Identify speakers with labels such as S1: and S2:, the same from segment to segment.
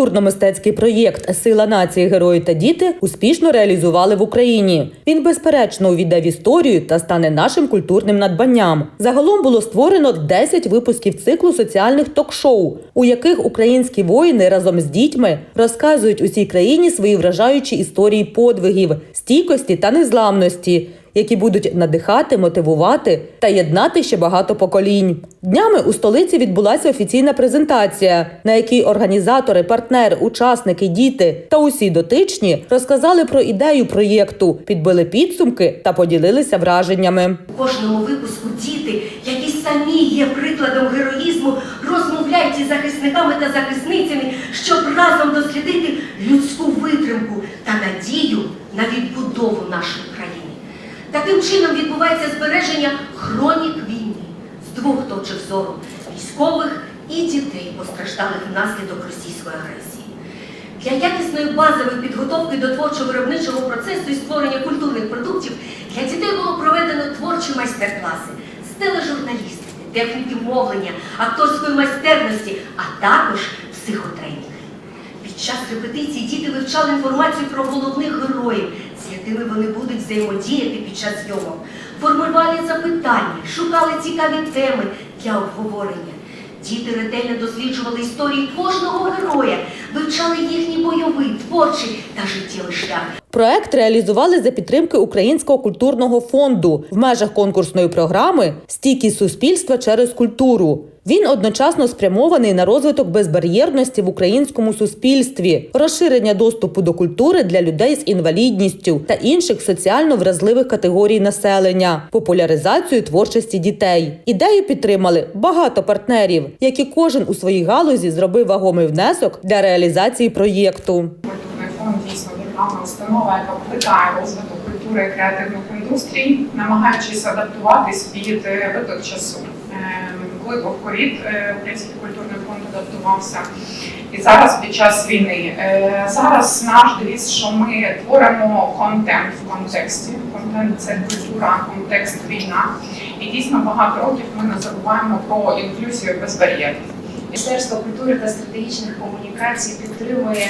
S1: Культурно-мистецький проєкт Сила нації, герої та діти успішно реалізували в Україні. Він безперечно увійде в історію та стане нашим культурним надбанням. Загалом було створено 10 випусків циклу соціальних ток-шоу, у яких українські воїни разом з дітьми розказують усій країні свої вражаючі історії подвигів, стійкості та незламності. Які будуть надихати, мотивувати та єднати ще багато поколінь. Днями у столиці відбулася офіційна презентація, на якій організатори, партнери, учасники, діти та усі дотичні розказали про ідею проєкту, підбили підсумки та поділилися враженнями.
S2: У кожному випуску діти, які самі є прикладом героїзму, розмовляють із захисниками та захисницями, щоб разом дослідити людську витримку та надію на відбудову нашої країни. Таким чином відбувається збереження хронік війни з двох точок зору військових і дітей, постраждалих внаслідок російської агресії. Для якісної базової підготовки до творчо-виробничого процесу і створення культурних продуктів для дітей було проведено творчі майстер-класи з тележурналістики, техніки мовлення, акторської майстерності, а також психотренінги. Під час репетицій діти вивчали інформацію про головних героїв, якими вони будуть взаємодіяти під час зйомок, формували запитання, шукали цікаві теми для обговорення. Діти ретельно досліджували історії кожного героя, вивчали їхній бойовий, творчий та життєвий шлях.
S1: Проект реалізували за підтримки Українського культурного фонду в межах конкурсної програми Стійкість суспільства через культуру. Він одночасно спрямований на розвиток безбар'єрності в українському суспільстві, розширення доступу до культури для людей з інвалідністю та інших соціально вразливих категорій населення, популяризацію творчості дітей. Ідею підтримали багато партнерів, які кожен у своїй галузі зробив вагомий внесок для реалізації проєкту.
S3: Культурний фонд дійсно державна установа, яка впливає розвиток культури креативних індустрій, намагаючись адаптуватись під е, виток часу. Коли був ковід, Український культурний фонд адаптувався. І зараз під час війни. Е, Зараз наш девіз, що ми творимо контент в контексті. Контент це культура, контекст війна. І дійсно багато років ми не забуваємо про інклюзію і безбар'єрність.
S4: Міністерство культури та стратегічних комунікацій підтримує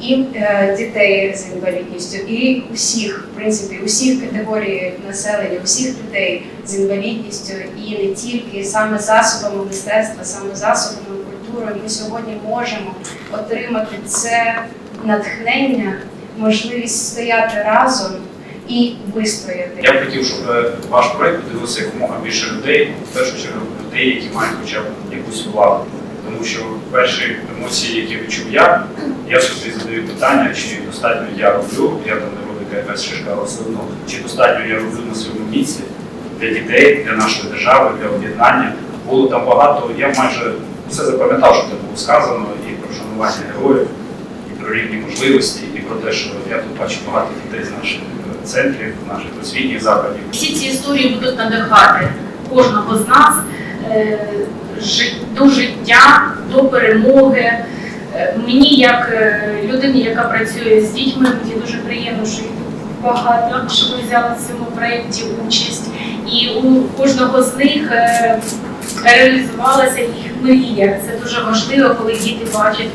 S4: і е, дітей з інвалідністю, і усіх, в принципі, усіх категорій населення, усіх людей з інвалідністю, і не тільки саме засобами мистецтва, саме засобами культури. Ми сьогодні можемо отримати це натхнення, можливість стояти разом і вистояти.
S5: Я б хотів, щоб е, ваш проект подивився якомога більше людей, в першу чергу людей, які мають хоча б якусь владу. Тому що перші емоції, які відчув я, я собі задаю питання, чи достатньо я роблю, я там не роблю якась шишка, але все одно, чи достатньо я роблю на своєму місці для дітей, для нашої держави, для об'єднання. Було там багато, я майже все запам'ятав, що там було сказано, і про шанування героїв, і про рівні можливості, і про те, що я тут бачу багато дітей з наших е, центрів, наших освітніх закладів.
S6: Всі ці історії будуть надихати кожного з нас до життя, до перемоги. Е, Мені, як е, людині, яка працює з дітьми, мені дуже приємно, що їх багато, що ви взяли в цьому проєкті участь. І у кожного з них е, реалізувалася їх мрія. Це дуже важливо, коли діти бачать,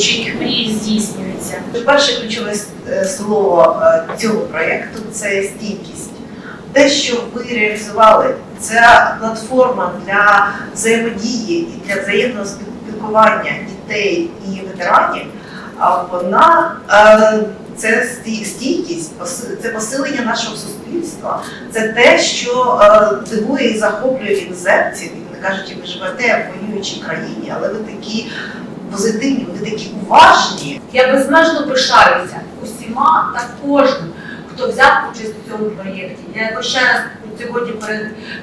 S6: що їх мрії здійснюються.
S7: Перше ключове е, слово е, цього проєкту це стійкість. Те, що ви реалізували, це платформа для взаємодії і для взаємного спілкування дітей і ветеранів. А вона е, це стійкість, це посилення нашого суспільства. Це те, що е, дивує і захоплює іноземців. І вони кажуть, ви живете в воюючій країні, але ви такі позитивні, ви такі уважні.
S8: Я безмежно пишаюся усіма та кожним, хто взяв участь у цьому проєкті. Я його ще раз сьогодні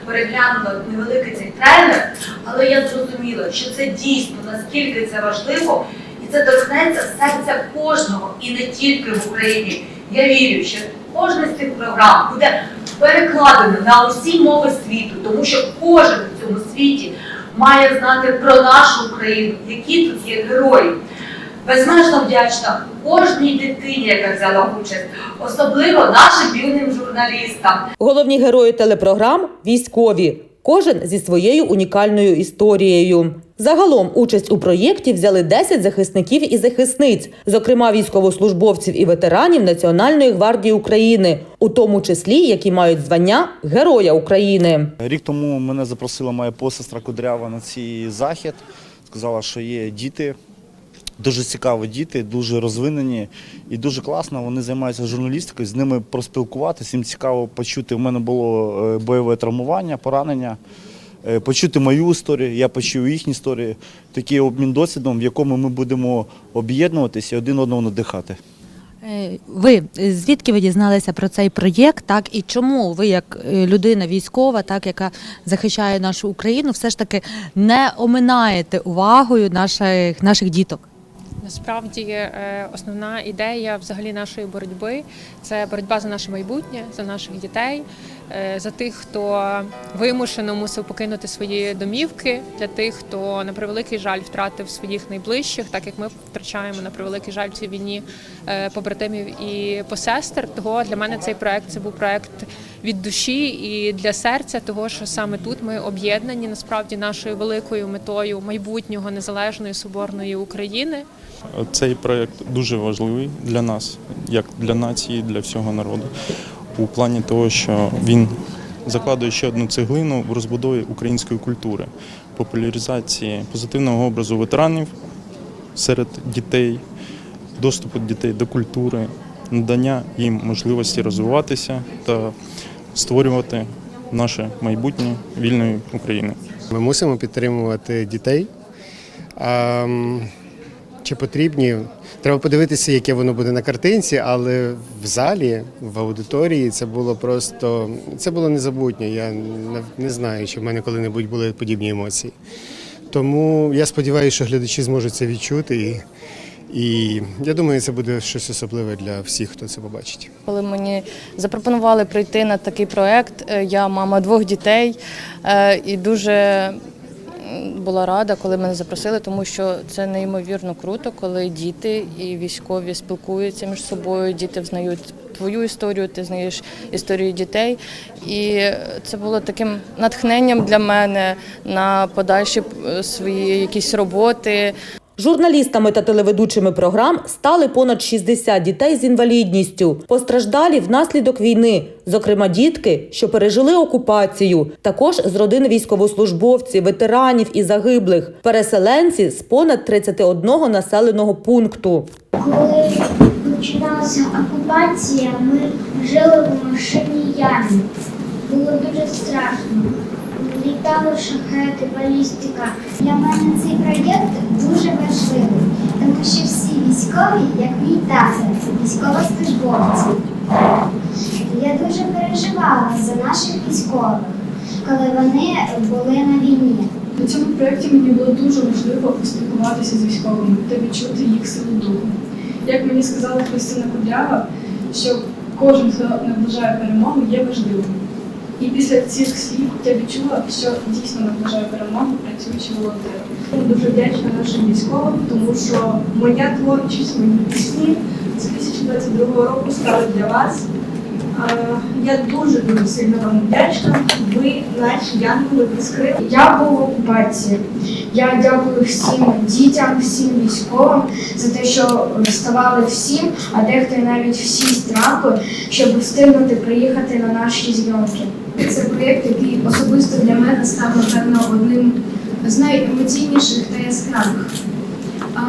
S8: переглянула невеликий цей трейлер, але я зрозуміла, що це дійсно наскільки це важливо, і це торкнеться серця кожного і не тільки в Україні. Я вірю, що кожна з цих програм буде перекладена на усі мови світу, тому що кожен в цьому світі має знати про нашу Україну, які тут є герої. Безмежно вдячна кожній дитині, яка взяла участь, особливо нашим юним журналістам.
S1: Головні герої телепрограм військові. кожен зі своєю унікальною історією. Загалом участь у проєкті взяли 10 захисників і захисниць, зокрема військовослужбовців і ветеранів Національної гвардії України, у тому числі які мають звання Героя України.
S9: Рік тому мене запросила моя посестра Кудрява на цей захід. Сказала, що є діти, дуже цікаві діти, дуже розвинені і дуже класно. Вони займаються журналістикою, з ними проспілкуватися. Їм цікаво почути. У мене було е, бойове травмування, поранення. е, Почути мою історію, я почув їхні історії. Такий обмін досвідом, в якому ми будемо об'єднуватися і один одного надихати.
S10: Е, Ви звідки ви дізналися про цей проєкт, так і чому ви, як людина військова, так яка захищає нашу Україну, все ж таки не оминаєте увагою наших наших діток?
S11: Насправді е, основна ідея взагалі нашої боротьби це боротьба за наше майбутнє, за наших дітей, е, за тих, хто вимушено мусив покинути свої домівки, для тих, хто на превеликий жаль втратив своїх найближчих, так як ми втрачаємо на превеликий жаль в цій війні е, побратимів і посестер. Того для мене цей проект це був проект від душі і для серця, того що саме тут ми об'єднані насправді нашою великою метою майбутнього незалежної соборної України.
S12: Цей проєкт дуже важливий для нас, як для нації, для всього народу, у плані того, що він закладує ще одну цеглину в розбудові української культури, популяризації позитивного образу ветеранів серед дітей, доступу дітей до культури, надання їм можливості розвиватися та створювати наше майбутнє вільної України.
S13: Ми мусимо підтримувати дітей. Чи потрібні? Треба подивитися, яке воно буде на картинці, але в залі, в аудиторії це було просто це було незабутньо. Я не, знаю, чи в мене коли-небудь були подібні емоції. Тому я сподіваюся, що глядачі зможуть це відчути. І, і я думаю, це буде щось особливе для всіх, хто це побачить.
S14: Коли мені запропонували прийти на такий проект, е, я мама двох дітей е, і дуже була рада, коли мене запросили, тому що це неймовірно круто, коли діти і військові спілкуються між собою, діти взнають твою історію, ти знаєш історію дітей. І це було таким натхненням для мене на подальші е, свої якісь роботи.
S1: Журналістами та телеведучими програм стали понад 60 дітей з інвалідністю, постраждалі внаслідок війни, зокрема дітки, що пережили окупацію, також з родин військовослужбовців, ветеранів і загиблих, переселенці з понад 31 населеного пункту.
S15: Коли починалася окупація, ми жили в машині ямі. Було дуже страшно. Літали шахети, балістика. Для мене цей проєкт дуже важливий, тому що всі військові, як мій тато, військовослужбовці. Я дуже переживала за наших військових, коли вони були на війні.
S16: У цьому проєкті мені було дуже важливо поспілкуватися з військовими та відчути їх силу духу. Як мені сказала Христина Кудрява, що кожен, хто наближає перемогу, є важливим. І після цих слів я відчула, що дійсно наближає перемогу працюючи волонтером. Дуже вдячна нашим військовим, тому що моя творчість, мої пісні з 2022 року стали для вас. Я дуже дуже сильно вам вдячна. Ви наші янголи без.
S15: Я був в окупації. Я дякую всім дітям, всім військовим за те, що вставали всім, а дехто навіть всі зранку, щоб встигнути приїхати на наші зйомки.
S16: Це проєкт, який особисто для мене став, напевно, одним з найемоційніших та яскравих.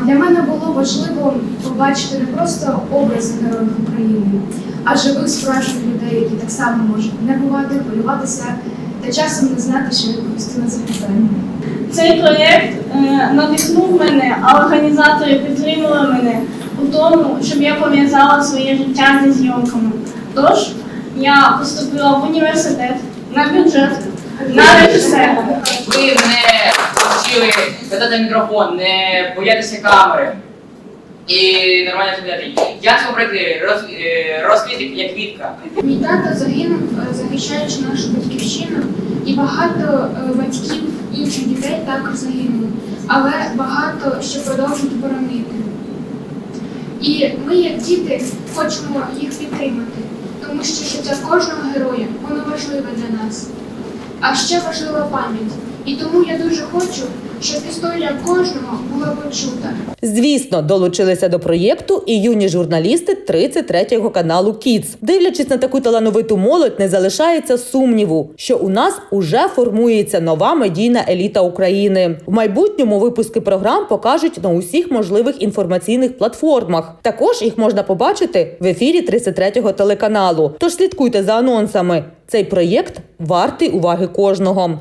S15: Для мене було важливо побачити не просто образи героїв України,
S16: а живих справжніх людей, які так само можуть нервувати, хвилюватися та часом не знати, що відповісти на запитання.
S15: Цей проєкт е, надихнув мене, а організатори підтримали мене у тому, щоб я пов'язала своє життя зі зйомками. Тож я поступила в університет на бюджет, на режисера.
S17: Ви не вчили дати мікрофон, не боятися камери і нормально сидіти. Я цьому проєкті роз, е, як квітка.
S15: Мій тато загинув, е, захищаючи нашу батьківщину, і багато е, батьків інших дітей також загинули, але багато ще продовжують боронити. І ми, як діти, хочемо їх підтримати, тому що життя кожного героя воно важливе для нас. А ще важлива пам'ять. І тому я дуже хочу, щоб історія кожного була почута.
S1: Звісно, долучилися до проєкту і юні журналісти 33-го каналу Kids. Дивлячись на таку талановиту молодь, не залишається сумніву, що у нас уже формується нова медійна еліта України. В майбутньому випуски програм покажуть на усіх можливих інформаційних платформах. Також їх можна побачити в ефірі 33-го телеканалу. Тож слідкуйте за анонсами. Цей проєкт вартий уваги кожного.